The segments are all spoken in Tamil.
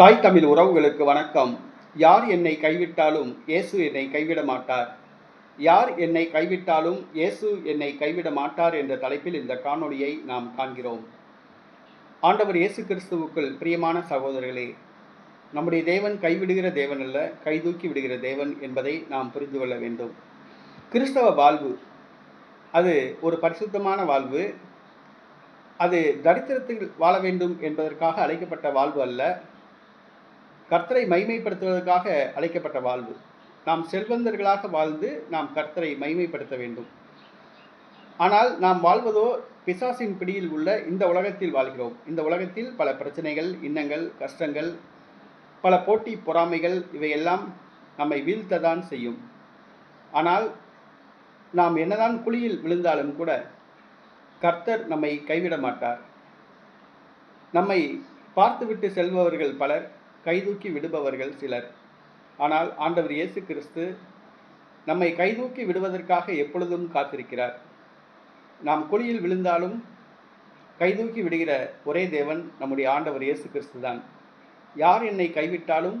தாய் தமிழ் உறவுகளுக்கு வணக்கம். யார் என்னை கைவிட்டாலும் இயேசு என்னை கைவிட மாட்டார். யார் என்னை கைவிட்டாலும் இயேசு என்னை கைவிட மாட்டார் என்ற தலைப்பில் இந்த காணொளியை நாம் காண்கிறோம். ஆண்டவர் இயேசு கிறிஸ்துவுக்குள் பிரியமான சகோதரர்களே நம்முடைய தேவன் கைவிடுகிற தேவன் அல்ல கைதூக்கி விடுகிற தேவன் என்பதை நாம் புரிந்து கொள்ள வேண்டும். கிறிஸ்தவ வாழ்வு அது ஒரு பரிசுத்தமான வாழ்வு. அது தரித்திரத்தில் வாழ வேண்டும் என்பதற்காக அழைக்கப்பட்ட வாழ்வு அல்ல. கர்த்தரை மைமைப்படுத்துவதற்காக அழைக்கப்பட்ட வாழ்வு. நாம் செல்வந்தர்களாக வாழ்ந்து நாம் கர்த்தரை மைமைப்படுத்த வேண்டும். ஆனால் நாம் வாழ்வதோ பிசாசின் பிடியில் உள்ள இந்த உலகத்தில் வாழ்கிறோம். இந்த உலகத்தில் பல பிரச்சனைகள் இன்னங்கள் கஷ்டங்கள் பல போட்டி பொறாமைகள் இவையெல்லாம் நம்மை வீழ்த்ததான் செய்யும். ஆனால் நாம் என்னதான் குழியில் விழுந்தாலும் கூட கர்த்தர் நம்மை கைவிட மாட்டார். நம்மை பார்த்துவிட்டு செல்பவர்கள் பலர் கைதூக்கி விடுபவர்கள் சிலர். ஆனால் ஆண்டவர் இயேசு கிறிஸ்து நம்மை கைதூக்கி விடுவதற்காக எப்பொழுதும் காத்திருக்கிறார். நாம் குழியில் விழுந்தாலும் கைதூக்கி விடுகிற ஒரே தேவன் நம்முடைய ஆண்டவர் இயேசு கிறிஸ்து தான். யார் என்னை கைவிட்டாலும்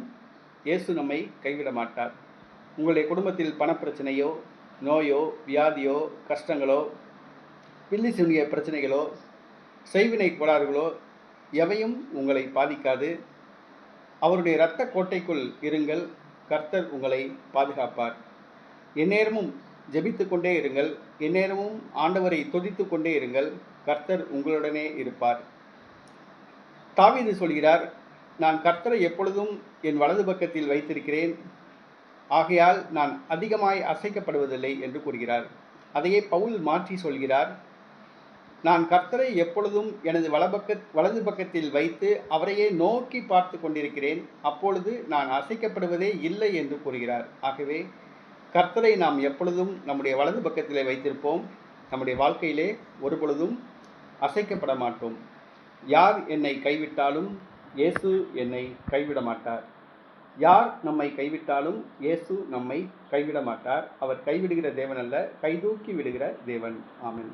இயேசு நம்மை கைவிட மாட்டார். உங்களுடைய குடும்பத்தில் பணப்பிரச்சனையோ நோயோ வியாதியோ கஷ்டங்களோ பில்லி சுனிய பிரச்சனைகளோ செய்வினை கோளாறுகளோ எவையும் உங்களை பாதிக்காது. அவருடைய இரத்த கோட்டைக்குள் இருங்கள் கர்த்தர் உங்களை பாதுகாப்பார். எந்நேரமும் ஜெபித்து கொண்டே இருங்கள் எந்நேரமும் ஆண்டவரை துதித்து கொண்டே இருங்கள் கர்த்தர் உங்களுடனே இருப்பார். தாவீது சொல்கிறார் நான் கர்த்தரை எப்பொழுதும் என் வலது பக்கத்தில் வைத்திருக்கிறேன் ஆகையால் நான் அதிகமாய் அசைக்கப்படுவதில்லை என்று கூறுகிறார். அதையே பவுல் மாற்றி சொல்கிறார் நான் கர்த்தரை எப்பொழுதும் எனது வலப்பக்க வலது பக்கத்தில் வைத்து அவரையே நோக்கி பார்த்து கொண்டிருக்கிறேன். அப்பொழுது நான் அசைக்கப்படுவதே இல்லை என்று கூறுகிறார். ஆகவே கர்த்தரை நாம் எப்பொழுதும் நம்முடைய வலது பக்கத்திலே வைத்திருப்போம். நம்முடைய வாழ்க்கையிலே ஒரு பொழுதும் அசைக்கப்பட மாட்டோம். யார் என்னை கைவிட்டாலும் இயேசு என்னை கைவிட மாட்டார். யார் நம்மை கைவிட்டாலும் இயேசு நம்மை கைவிட மாட்டார். அவர் கைவிடுகிற தேவன் அல்ல கைதூக்கி விடுகிற தேவன். ஆமன்.